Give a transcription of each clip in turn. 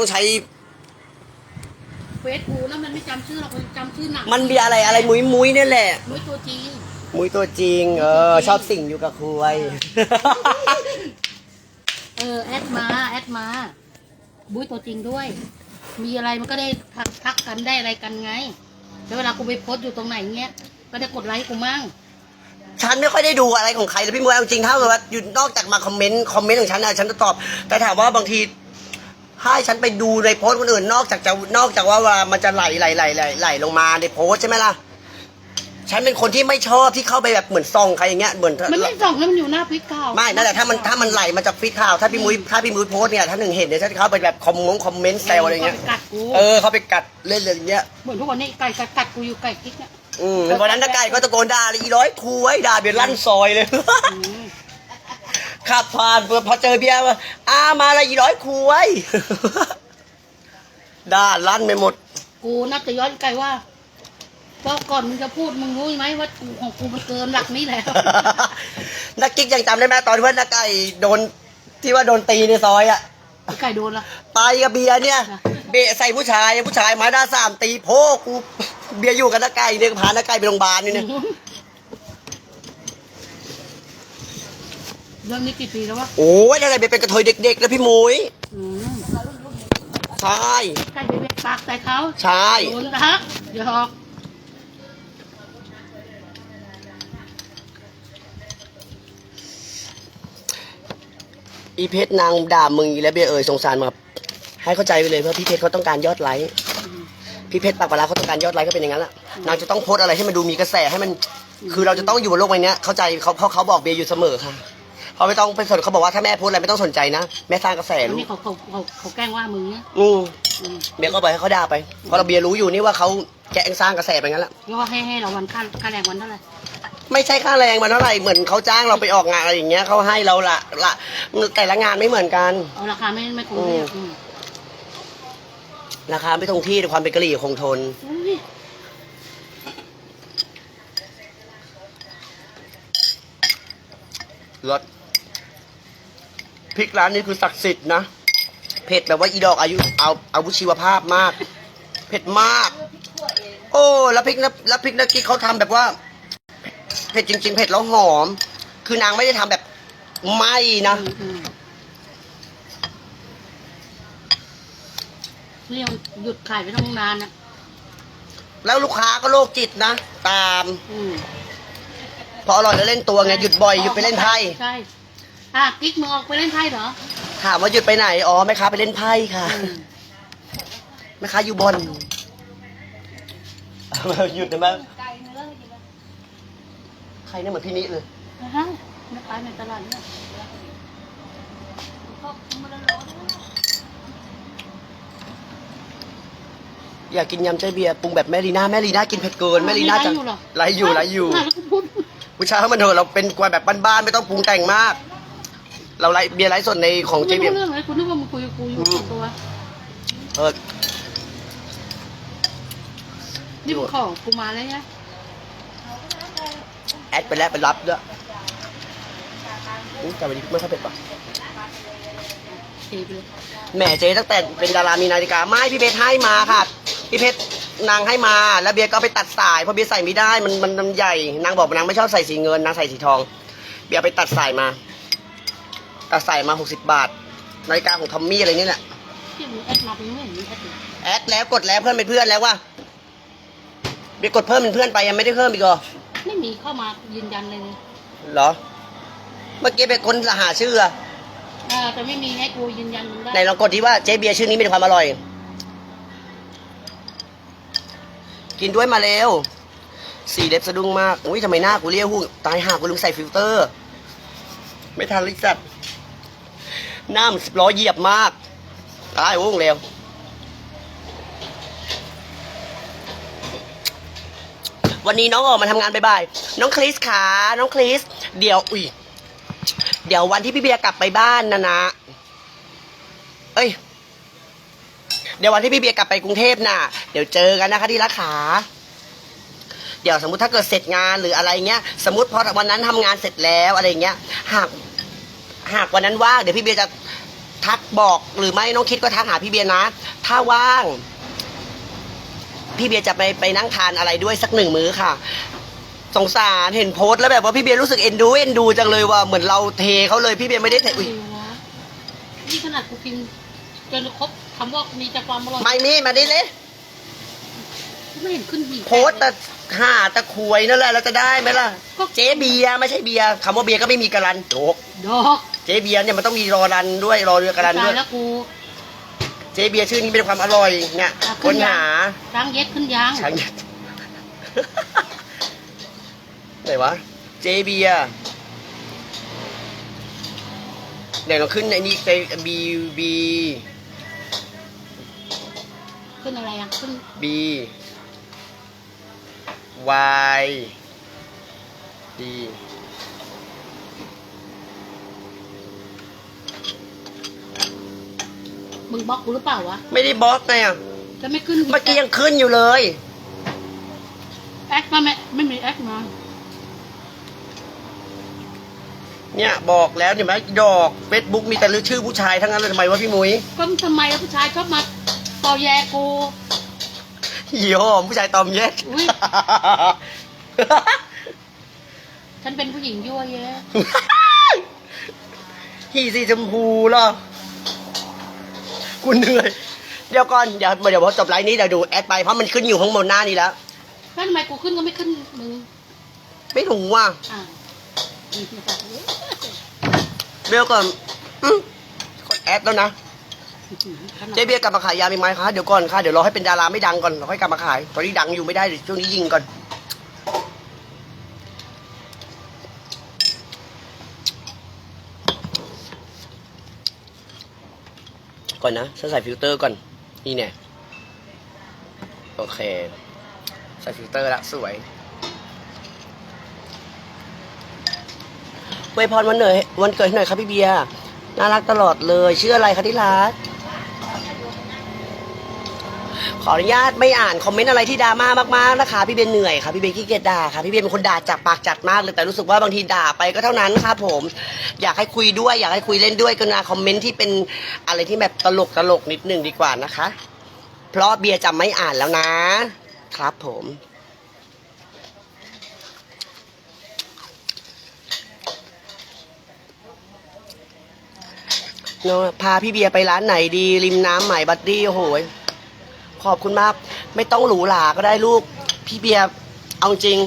ต้องใช้เฟซกูแล้วมันไม่จำชื่อหรอกมันจำชื่อหนังมันมีอะไรอะไรมุ้ยมุ้ยนี่แหละ มุ้ยตัวจริง มุ้ยตัวจริง เออ ชอบสิ่งอยู่กับคุยเออ แอดมา แอดมาบุ้ยตัวจริงด้วย มีอะไรมันก็ได้ทักทักกันได้อะไรกันไง แล้วเวลากูไปโพสต์อยู่ตรงไหนเงี้ย ก็ได้กดไลค์กูมั่งฉันไม่ค่อยได้ดูอะไรของใครเลยพี่มวยเอาจริงๆถ้าเกิดว่าอยู่นอกจากมาคอมเมนต์คอมเมนต์ของฉันนะฉันจะตอบ แต่ถามว่าบางที ให้ฉันไปดูในโพสต์คนอื่น นอกจากจะนอกจากว่าเวลามันจะไหลไหลไหลไหลไหลลงมาในโพสต์ใช่ไหมล่ะ ฉันเป็นคนที่ไม่ชอบที่เข้าไปแบบเหมือนซองใครอย่างเงี้ยเหมือน มันไม่ส่องแล้วมันอยู่หน้าพลิกข่าวไม่นั่นแหละถ้ามันถ้ามันไหลมาจากฟีดข่าว ถ้าพี่มุ้ยถ้าพี่มุ้ยโพสต์เนี่ยถ้าหนึ่งเห็นเนี่ยฉันเข้าไปแบบคอมมงคอมเมนต์แซวอะไรเงี้ยก็ปกัดกูเออเขาไปกัดเล่นอะไรอย่างเงี้ย เหมือนทุกวันนี้ไก่กัดกัดกูอยู่ไก่กิ๊กเนี่ย อืมวันนั้นตะไก่ก็ตะโกนด่าเลยอีร้อยครูไว้ด่าเบียร์ลั่นซอยเลย อืม ขับผ่านพอเจอเบียร์ว่าอามาละอีร้อยครูไว้ด่าลั่นไปหมด กูนับจะย้อนไก่ว่าก็ก่อนมึงจะพูดมึงรู้ไหมว่ากูของกูมันเกินหลักนี้แล้วนักกิ๊กยังจำได้ไหมตอนที่ว่านักไก่โดนที่ว่าโดนตีในซอยอะไก่โดนละไปกับเบียร์เนี่ย เบะใส่ผู้ชายผู้ชายมาด้าสามตีโพกูเบียร์อยู่กับนักไก่เนี่ยพานักไก่ไปโรงพยาบาลนี่เนี่ย เรื่องนี้กี่ปีแล้ววะโอ้ยนักไก่เป็นกระเทยเด็กๆ แล้วพี่มุ้ยอืมใช่ไก่ไปเบ็ดปากใส่เขาใช่โดนนะฮะเดี๋ยวหอกอีเพชรนางด่ามึงอีแล้วเบียร์เอ่ยสงสารมาให้เข้าใจไปเลยเพราะพี่เพชรเขาต้องการยอดไลค์พี่เพชรปากปลาร้าเขาต้องการยอดไลค์ก็เป็นอย่างนั้นแหละนางจะต้องโพสต์อะไรให้มันดูมีกระแสให้มัน คือเราจะต้องอยู่บนโลกใบเนี้ยเข้าใจเขาเขาเขาบอกเบียร์อยู่เสมอค่ะ เขาไม่ต้องไปสนเขาบอกว่าถ้าแม่โพสต์อะไรไม่ต้องสนใจนะแม่สร้างกระแสวันรู้นี้เขาเขาเขาเขาแกล้งว่ามึงเนี่ยอืมอืมเบียร์ก็ปล่อยให้เขาด่าไปเพราะเราเบียร์รู้อยู่นี่ว่าเขาแกล้งสร้างกระแสไปงั้นแหละแล้วก็ให้ให้เราวันค่าค่าแรงวันเท่าไหร่ไม่ใช่ค่าแรงมันเท่าไหร่เหมือนเขาจ้างเราไปออกงานอะไรอย่างเงี้ยเขาให้เราละละแต่ละงานไม่เหมือนกัน เอาราคาไม่ไม่คุ้มเลยอืมราคาไม่คงที่แต่ความเป็นกะหรี่คงทน อุ้ยรส พริกร้านนี้คือศักดิ์สิทธิ์นะ เผ็ดแบบว่าอีดอกอายุเอาอาวุธชีวภาพมาก เผ็ดมาก โอ้ แล้วพริกนะแล้วพริกนักกี้เขาทำแบบว่า เผ็ดจริง ๆ เผ็ดแล้วหอม คือนางไม่ได้ทำแบบไหมนะอืมอืมนี่ยังหยุดขายไปตั้งนานอะแล้วลูกค้าก็โรคจิตนะ ตามอืพออร่อยแล้วเล่นตัวไงหยุดบ่อยหยุดไปเล่นไพ่ใช่ อะกิ๊กมึงออกไปเล่นไพ่เหรอ ถามว่าหยุดไปไหน อ๋อแม่ค้าไปเล่นไพ่ค่ะอืมแม่ค้าอยู่บอลหยุดได้ไหมใครเนี่ยเหมือนพี่นิเลยนะฮะไม่ขายในตลาดเนี่ยอยากกินยำเจ๊เบียร์ปรุงแบบแม่ลีน่าแม่ลีน่ากินเผ็ดเกินแม่ลีน่าจะไลฟ์อยู่ไลฟ์อยู่ไลฟ์พูดผู้ชายเขามันเถอะเราเป็นกวนแบบบ้านๆไม่ต้องปรุงแต่งมาก เราไลฟ์เบียร์ไลฟ์สดในของเจ๊ไม่เบียรู้ร์ เรื่องเลยคุณนึกว่ามึงคุยกับกูอยู่ส่วนตัวเออ นี่มึงของกูมาแล้วเนี่ยแอดไปแล้วไปรับด้วยอุ๊ยแต่วันนี้ไม่ค่อยเผ็ดปะเทไปเลยแหมเจ๊ตั้งแต่เป็นดารามีนาฬิกาไม่พี่เพชรให้มาค่ะพี่เพชรนางให้มาแล้วเบียร์ก็เอาไปตัดสายเพราะเบียร์ใส่ไม่ได้มันมันมันใหญ่นางบอกว่านางไม่ชอบใส่สีเงินนางใส่สีทอง เบียร์เอาไปตัดสายมา ตัดสายมาหกสิบบาท นาฬิกาของทอมมี่อะไรนี่แหละที่มึงแอดมาเป็นไม่เห็นมีแอดเลยแอดแล้วกดแล้วเพื่อนเป็นเพื่อนแล้วว่าเบียร์กดเพิ่มเป็นเพื่อนไปยังไม่ได้เพิ่มอีกเหรอไม่มีเข้ามายืนยันเลยเลยเหรอ เมื่อกี้เป็นคนหาชื่ออะเออแต่ไม่มีให้กูยืนยันมึงได้ไหนลองกดที่ว่าเจ๊เบียร์ชื่อนี้มีความอร่อย กินด้วยมาเร็ว สีเล็บสะดุ้งมาก อุ้ยทำไมหน้ากูเรียวหูตายห่ากูลืมใส่ฟิลเตอร์ ไม่ทันลิสัตห น้ามันสิบล้อเหยียบมาก ตายโอ้งเร็ววันนี้น้องออกมาทำงานบ่ายๆน้องคริสขาน้องคริส เดี๋ยว อุ้ย เดี๋ยววันที่พี่เบียร์กลับไปบ้านนะนะ เอ้ย เดี๋ยววันที่พี่เบียร์กลับไปกรุงเทพน่ะ เดี๋ยวเจอกันนะคะที่รักขา เดี๋ยวสมมติถ้าเกิดเสร็จงานหรืออะไรเงี้ย สมมติพอวันนั้นทำงานเสร็จแล้วอะไรเงี้ย หาก หากวันนั้นว่างเดี๋ยวพี่เบียร์จะทักบอกหรือไม่น้องคิดก็ทักหาพี่เบียร์นะ ถ้าว่าง พี่เบียร์จะไปไปนั่งทานอะไรด้วยสักหนึ่งมื้อค่ะ สงสารเห็นโพสต์แล้วแบบว่าพี่เบียร์รู้สึกเอ็นดูเอ็นดูจังเลยว่าเหมือนเราเทเขาเลยพี่เบียร์ไม่ได้เทอุ๊ยนี่ขนาดกูกินจนครบคำว่ามีแต่ความอร่อยไม่มีมาดิเลยไม่เห็นขึ้นหีบโพสต์แต่ห่าตะควยนั่นแหละเราจะได้ไหมล่ะ เจ๊เบียร์ไม่ใช่เบียร์คำว่าเบียร์ก็ไม่มีการันโจกดอก เจ๊เบียร์เนี่ยมันต้องมีรอรันด้วยรอเรือการันตาด้วยยแล้วกูเจ๊เบียร์ชื่อนี้เป็นความอร่อยเนี่ยอะค้นหาช้างเย็ดขึ้นยางช้างยัดไหนวะ เจเบียร์เดี๋ยวเราขึ้นไอ้นี่เจบีบีขึ้นอะไรอะขึ้นบีวายดี มึงบล็อกกูหรือเปล่าวะไม่ได้บล็อกไงอะจะไม่ขึ้นเมื่อกี้ยังขึ้นอยู่เลย แอดมาไหมไม่มีแอดมาเนี่ยบอกแล้วเห็นไหมดอกเฟซบุ๊กมีแต่ชื่อผู้ชายทั้งนั้นเลยทำไมวะพี่มุ้ยก็ทำไมผู้ชายชอบมาต่อแยกูหีหอมผู้ชายตอมแยกอุ๊ยฉันเป็นผู้หญิงยั่วเยะหีสีชมพูเหรอ กูเหนื่อย เดี๋ยวก่อน เดี๋ยวเดี๋ยวพอจบไลน์นี้เดี๋ยวดูแอดไป เพราะมันขึ้นอยู่ข้างบนหน้านี้แล้ว แล้วทำไมกูขึ้นก็ไม่ขึ้นมึงไม่ถูกว่ะอะเดี๋ยวก่อนอืมกดแอดแล้วนะ เจ๊เบียร์กลับมาขายยามีกไหมคะ เดี๋ยวก่อนค่ะ เดี๋ยวรอให้เป็นดาราไม่ดังก่อนเราค่อยกลับมาขาย ตอนนี้ดังอยู่ไม่ได้เดี๋ยวช่วงนี้ยิงก่อน ก่อนนะฉันใส่ฟิลเตอร์ก่อน นี่เนี่ย โอเค ใส่ฟิลเตอร์ละสวยเวยพรวันเหนื่อยวันเกิดให้หน่อยครับพี่เบียร์น่ารักตลอดเลย ชื่ออะไรคะที่รัก ขออนุญาตไม่อ่านคอมเมนต์อะไรที่ดราม่ามากๆนะคะพี่เบนเหนื่อยค่ะพี่เบนขี้เกียจด่าค่ะพี่เบนเป็นคนด่าจับปากจัดมากเลยแต่รู้สึกว่าบางทีด่าไปก็เท่านั้นครับผม อยากให้คุยด้วย อยากให้คุยเล่นด้วยกรุณาคอมเมนต์ที่เป็นอะไรที่แบบตลกตลกนิดนึงดีกว่านะคะ เพราะเบียร์จะไม่อ่านแล้วนะ ครับผมเนอะพาพี่เบียร์ไปร้านไหนดี ริมน้ำใหม่บัดดี้โอ้โห ขอบคุณมาก ไม่ต้องหรูหราก็ได้ลูก พี่เบียร์เอาจริง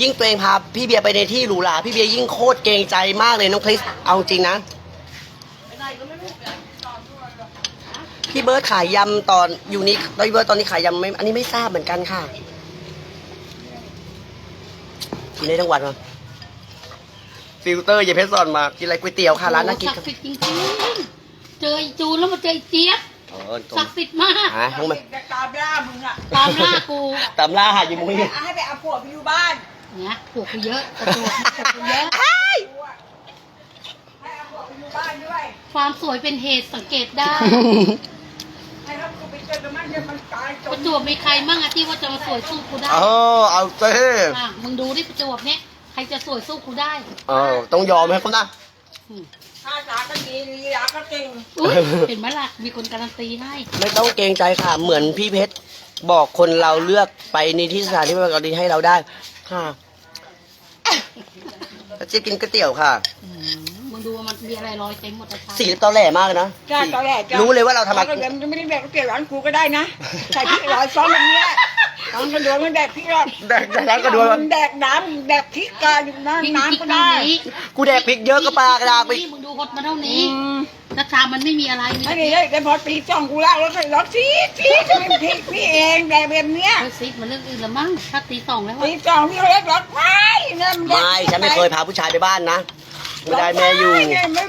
ยิ่งตัวเองพาพี่เบียร์ไปในที่หรูหราพี่เบียร์ยิ่งโคตรเกรงใจมากเลยน้องคริสเอาจริงนะ พี่เบิร์ดขายยำตอนอยู่นี่พี่เบิร์ดตอนนี้ขายยำไหมอันนี้ไม่ทราบเหมือนกันค่ะกินได้ทั้งวันมาฟิลเตอร์อย่เพชรสอนมากินอะไรก๋วยเตี๋ยวค่ะร้านน่ากินศักดิ์สิทธิ์จริงๆเจอไอ้จูนแล้วมาเจอไอ้เจี๊ยบ เออตรงศักดิ์สิทธิ์มากอะทั้งมันจะตามล่ามึงอะตามล่ากูตำล่าหายิมุ้ยให้ไปเอาผัวไปอยู่บ้านเนี่ยปวกกูเยอะกระตัวปวกกูเยอะ ให้เอาผัวไปอยู่บ้านด้วยความสวยเป็นเหตุสังเกตได้ ให้เขาไปเจอกันมันเดี๋ยวมันตายจปนระจวบมีใครมั่งอะที่ว่าจะมาสวยสู้กูได้เออเอาเต้อะมึงดูดิประจวบเนี่ยใครจะสวยสู้กูได้ เออต้องยอมให้เขานะอืม ภาษาก็ดีลีลาก็เก่งอุ๊ยเห็นไหมล่ะ มีคนการันตีให้ ไม่ต้องเกรงใจค่ะ เหมือนพี่เพชรบอกคนเราเลือกไปในที่สถานที่บริการดีให้เราได้ ค่ะแล้วเจ๊กินก๋วยเตี๋ยวค่ะ อืมมึงดูว่ามันมีอะไรลอยเต็มหมดเลยค่ะสีตอแหลมากเลยนะจ้าตอนแรกจ้ารู้เลยว่าเราทำมาอะไรเดี๋ยวมันจะไม่ได้แดกก๋วยเตี๋ยวร้านกูก็ได้นะใส่พริกร้อยซ้อนแบบเนี้ย ตอนกระโดดมันแดกพริกร้อนแดกแต่ร้านก็ดูมันแดกน้ำแดกพริกกาอยู่น้ำน้ำก็ได้พริกูแดกพริกเยอะก็ปลากระดาษไปนี่มึงดูหดมาเท่าอืนี้มราคามันไม่มีอะไรมีไม่แต่ได้เลยแต่พอตีสองกูลากรถใส่รถซีดซีดจะเป็นพริกพี่เองแดกแบบเนี้ยเฮ้ยซิดมันเรื่องอื่นละมั้งถ้าตีสองแล้วตีอะสองพี่เขาเรียกรถไว้เนี่ยนแดกไม่ฉันไม่เคยพาผู้ชายไปบ้านนะไม่ได้แม่อยู่ไม่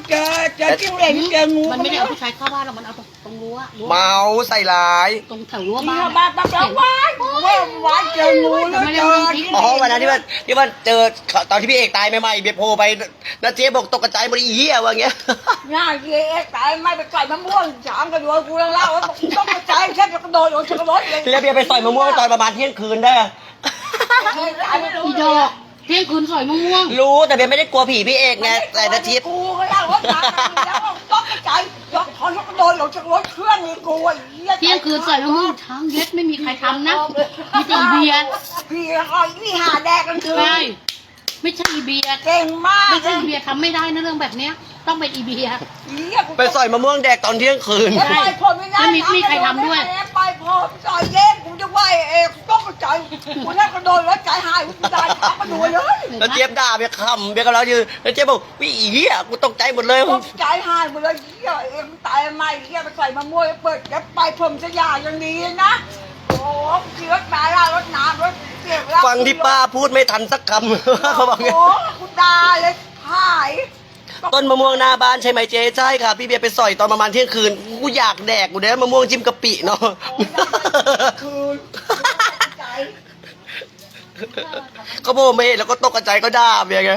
เจอเจอจิ้งเหลนเจองูมันไม่ได้เอาผู้ชายเข้าบ้านหรอกมันเอาตรงตรงรั้วรั้วเมาใส่ร้าย ตรงแถวรั้วมีบ้านเข้าบ้านปั๊บแล้วว้ายว้ายว้ายเจองูแล้วเจอจิ้งเหลอ๋อวันนั้นที่ว่าที่ว่าเจอตอนที่พี่เอกตายใหม่ๆเบียร์โพไปนะเจ๊บอกตกกระจายหมดอีเหี้ยวะอย่างเงี้ยง่ายเลยเอ๊ะตายไม่ไปไก่มะม่วงสามกระโดดกูแล้วเล่าว่าต้องกระจายแค่จะกระโดดอยู่ชนรถเลยแล้วเบียร์ไปต่อยมะม่วงตอนประมาณเที่ยงคืนได้อะเคยตายไม่รู้อีเลดอยก เที่ยงคืนสอยมะม่วงรู้แต่เบียร์ไม่ได้กลัวผีพี่เอกไงแต่นาทิพย์กูก็นั่งรถมาแล้วก็ต้องกระจายยกถอนยกโดนหลงจากรถเครื่องนี่กูไอ้เหี้ยเที่ยงคืนสอยมะม่วงช้างเย็ดไม่มีใครทำนะมีแต่อีเบียร์พี่แล้วก็พี่หาแดกกันคือใช่ไม่ใช่อีเบียร์เก่งมากไม่ใช่อีเบียร์ทำไม่ได้นะเรื่องแบบเนี้ย ต้องเป็นอีเบียร์เหี้ยกูไปสอยมะม่วงแดกตอนเที่ยงคืนไปผมไม่ได้ไม่มีมีใครทำด้วย ไปผมจอยเย็นกูจะไหวเองต้องกระจายกูนั่งกระโดดแล้วใจหายกูได้ทับมาดูเลยแล้วเจี๊ยบด่าเบียร์คำเบียร์ก็ร้องยืนแล้วเจี๊ยบบอกวิอีเหี้ยกูตกใจหมดเลยต้องใจหายหมดเลยเหี้ยเอ็มตายไหมเหี้ยไปใส่มะม่วงเปิดแล้วไปผมสยามยังดีนะโอ้ขี่รถมาล่ารถน้ำรถเสียบแล้วฟังที่ป้าพูดไม่ทันสักคำเขาบอกไงโอ้กูด่าเลยหาย ต้นมะม่วงหน้าบ้านใช่ไหมเจ๊ใช่ค่ะ พี่เบียร์ไปสอยตอนประมาณเที่ยงคืนกูอยากแดกกูเด้มะม่วงจิ้มกะปิเนาะคือใจก็โบเมแล้วก็ตกกระใจก็ด่าเบียร์ไง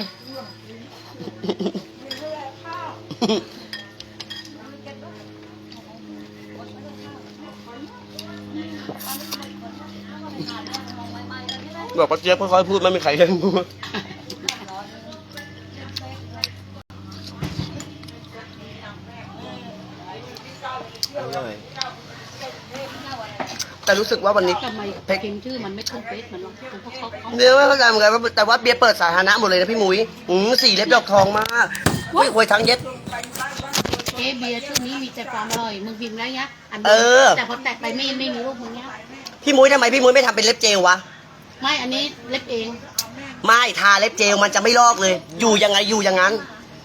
บอกป้าเจี๊ยบค่อยๆพูดไม่มีใครเห็นพูด แต่รู้สึกว่าวันนี้ทำไมเพ็กพิมพ์ชื่อมันไม่ขึ้นเฟซมันหรอกเพราะเขาเขาเบียร์ไม่เข้าใจเหมือนกันว่าแต่ว่าเบียร์เปิดสาธารณะหมดเลยนะพี่หมุยอืมสีเล็บดอกทองมากอุ้ยหวยทั้งเย็ดเจ๊เบียร์ชื่อนี้มีแต่ความอร่อยมึงพิมพ์แล้วเนี้ยอันเออแต่พอแตกไปไม่ไม่มีรูปมึงเนี้ยพี่หมุยทำไมพี่หมุยไม่ทำเป็นเล็บเจลวะ ไม่อันนี้เล็บเองไม่ทาเล็บเจลมันจะไม่ลอกเลย อยู่ยังไงอยู่อย่างนั้น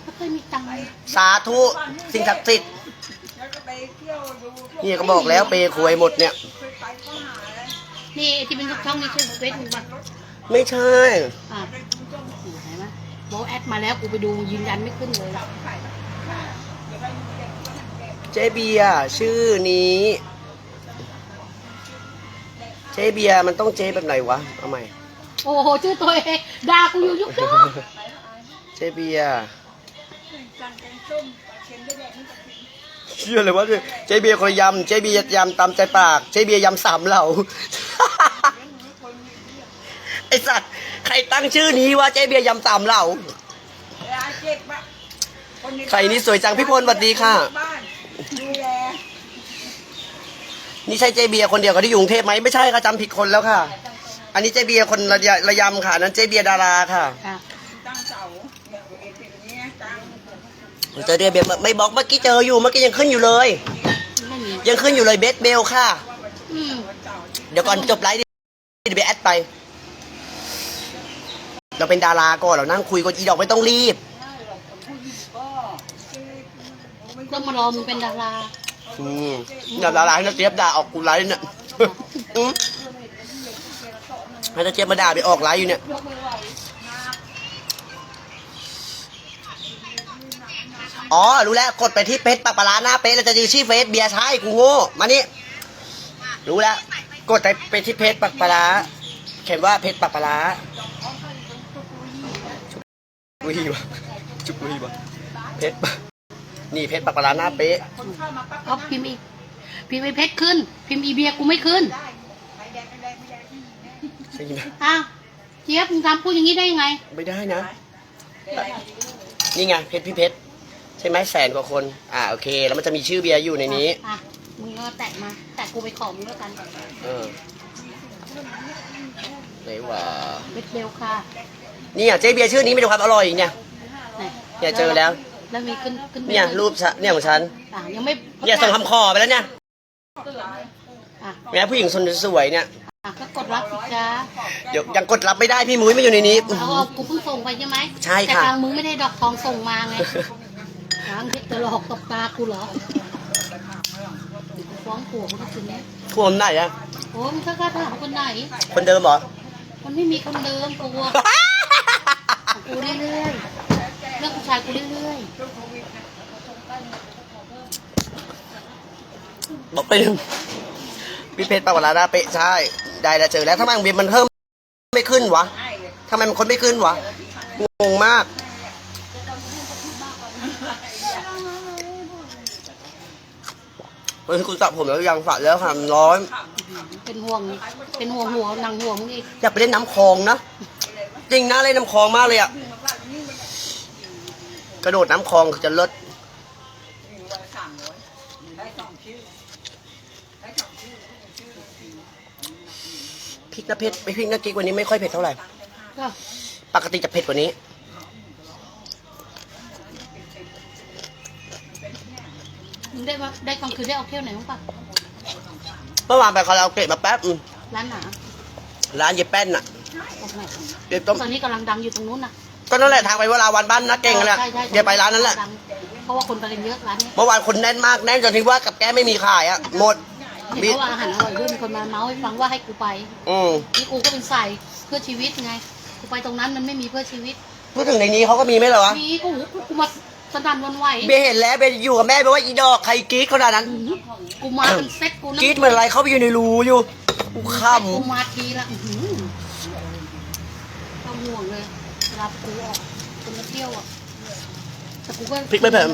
ไม่เคยมีตังค์สาธุสิ่งศักดิ์สิทธิ์แล้วก็ไปเที่ยวดูนี่ก็บอกแล้วเปย์ควยหมดเนี่ยไปก็หาเลย นี่ไอ้ที่เป็นช่องนี้ชื่อเฟซมึงปะไม่ใช่ อะเห็นไหมโบแอดมาแล้วกูไปดูยืนยันไม่ขึ้นเลยล่ะเจเบียร์ชื่อนี้ เจเบียร์มันต้องเจแบบไหนวะ เอาใหม่ โอ้โหชื่อตัวเองด่ากูอยู่ยุกยุกเจเบียร์ สั่งแกงส้มปลาเค็มด้วยแดงนี่กับ เชื่อเลยว่าเจเบียร์คนยำเจเบียร์ยำตามใจปากเจเบียร์ยำสามเหล่าไอสัตว์ใครตั้งชื่อนี้ว่าเจเบียร์ยำสามเหล่าร้านเจ็บปะนในใครนี่สวยจังพี่พลสวัสดีค่ะนี่ใช่เจเบียคนเดียวกับที่อยู่กรุงเทพไหมไม่ใช่ค่ะจำผิดคนแล้วค่ะ อันนี้เจเบียคนระยะระยำค่ะนั้นเจเบียดาราค่ะ อะ ตั้งเสาเนี่ยเอเป็นอย่างเงี้ยตั้ งเจอเจเบียร์ไม่บอกเมื่อกี้เจออยู่เมื่อกี้ยังขึ้นอยู่เลย ไม่มียังขึ้นอยู่เลยเบสเบลค่ะ อืมเดี๋ยวก่อนจบไลฟ์เดี๋ยวไปแอดไป เราเป็นดาราก่อนเรานั่งคุยกันอีดอกไม่ต้องรีบต้องมารอมึงเป็นดาราอืมอย่าดาราให้นาเจี๊ยบด่าออกกูไลฟ์เนี่ยอืมให้นาเจี๊ยบมาด่าไปออกไลฟ์อยู่เนี่ยอ๋ อ๋อ รู้แล้ว กดไปที่เพจปากปลาร้าหน้าเป๊ะแล้วจะเจอชื่อเฟซเบียร์ใช่กูโง่มานี่ รู้แล้ว กดไปไปที่เพจปากปลาร้าเขียนว่าเพจปากปลาร้าจุกวีวะจุกวีวะเพจปะนี่เพจปากปลาร้าหน้าเป๊ะก็พิมพ์อีกพิมพ์ไอเพชรขึ้น พิมพ์อีเบียกูไม่ขึ้นอ้าวเจี๊ยบมึงทำพูดอย่างนี้ได้ยังไง ไม่ได้นะ นี่ไงเพจพี่เพชร ใช่ไหมแสนกว่าคน อ่าโอเค แล้วมันจะมีชื่อเบียร์อยู่ในนี้อะมึงก็แตะมา แตะกูไปขอมึงแล้วกันเออไหนวะเบ็ดเบลค่ะนี่อะเจ๊เบียร์ชื่อนี้ไม่ดูความอร่อยเนี่ย ไหนเนี่ยเจอแล้ว แล้วมีขึ้นขึ้นเนี่ยรูปฉันเนี่ยของฉัน อะยังไม่เนี่ยส่งคำขอไปแล้วเนี่ยอะแม่ผู้หญิงคนสวยเนี่ยอะก็กดรับสิจ้าเดี๋ยวยังกดรับไม่ได้พี่มุ้ยไม่อยู่ในนี้เอาเอากูเพิ่งส่งไปใช่ไหมใช่ค่ะ แต่ทางมึงไม่ได้ดอกทองส่งมาไงทางที่จะหลอกตบตากูเหรอฟ้องผัวมึงก็คืนนี้พวมไหนอะโอ้มึงก็กล้าถามคนไหน คนเดิมเหรอ มันไม่มีคนเดิมกูอะกูเรื่อยๆเรื่องผู้ชายกูเรื่อยบอกไปหนึ่งพี่เพชรปาวราดาเป๊ะใช่ ได้แล้วเจอแล้วทำไมของเบียร์มันเพิ่มไม่ขึ้นวะทำไมมันคนไม่ขึ้นวะ งงมาก เฮ้ยคุณสระผมแล้วยังสระแล้วค่ะมันร้อนๆเป็นห่วง เป็นห่วงหัวนางห่วงมึงอีกอยากไปเล่นน้ำคลองนะ จริงนะเล่นน้ำคลองมากเลยอะกระโดดน้ำคลองคือจะเลิศวิ่งวันละสามร้อยให้สองชื่อให้สองชื่อชื่อชื่อพริกนะเผ็ดไม่พริกนะกิ๊กวันนี้ไม่ค่อยเผ็ดเท่าไหร่ ก็ปกติจะเผ็ดกว่านี้ มึงได้ว่าได้กลางคืนได้เอาเที่ยวไหนบ้างปะเมื่อวานไปคาราโอเกะมาแป๊บอืมร้านหนาร้านเยแป้นน่ะตรงไหนเดี๋ยวต้องตอนนี้กำลังดังอยู่ตรงนู้นน่ะก็นั่นแหละทางไปเวลาวันบ้านนะเก่งนั่นแหละใช่ใช่เดี๋ยวไปร้านนั้นแหละ ดังเพราะว่าคนไปกันเยอะร้านเนี้ยเมื่อวานคนแน่นมากแน่นจนที่ว่ากับแก้ไม่มีขายอะหมดเห็นมีเขาว่าอาหารอร่อยด้วยมีคนมาเมาส์ให้ฟังว่าให้กูไปอืมนี่กูก็เป็นใส่เพื่อชีวิตไงกูไปตรงนั้นมันไม่มีเพื่อชีวิต พูดถึงในนี้เขาก็มีไหมเหรอวะ มีกูกูกูมา สนั่นหวันไหวเบยเห็นแล้วเบยอยู่กับแม่เบยว่าอีดอกใครกรี๊ดขนาดนั้นอื้อหือกูมาเป็นเซ็ตกูนะกรี๊ดเหมือนอะไรเขาไปอยู่ในรูอยู่กูข้กูมาทีละอื้อหือต้องห่วงเลยเวลากูออกคนมาเที่ยวอะแต่กูก็ำพริกไม่เพิ่ม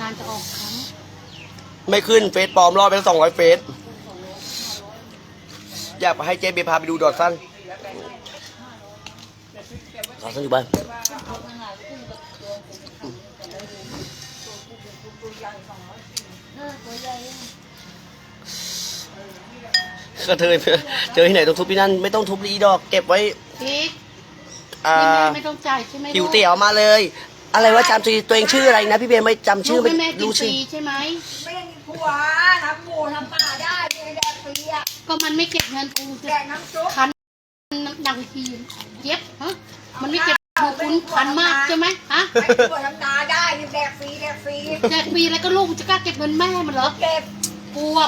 นานๆจะออกครั้งไม่ขึ้นเฟซปลอมรอบไปสองร้อยเฟซอยากไปให้เจ๊เบยพาไปดูดอดสั้นดอดสั้นอยู่บ้าน ก็เธอเจอที่ไหนต้องทุบที่นั่นไม่ต้องทุบอีดอก เก็บไว้พริกอ่านี่แม่ไม่ต้องจ่ายใช่ไหมหิวเตี๋ยวมาเลย อะไรว่าจำชื่อตัวเองชื่ออะไรนะ พี่เบยไม่จำลูชื่อกไม่ให้แม่กินรู้ฟชื่รีอใช่ไหมไม่ได้มีผัวทำหมูทำปลาได้เลยแดกฟรีอะก็มันไม่เก็บเงินกูแดกน้ำซุปคันดังทีเย็บฮะมันไม่เก็บ กูคุณคันมากใช่ไหมฮะไอ้ผัวทำนาได้นี่แดกฟรีแดกฟรีแจกฟรีอะไรก็ลูกจะกล้าเก็บเงินแม่มันเหรอ เก็บกูอะ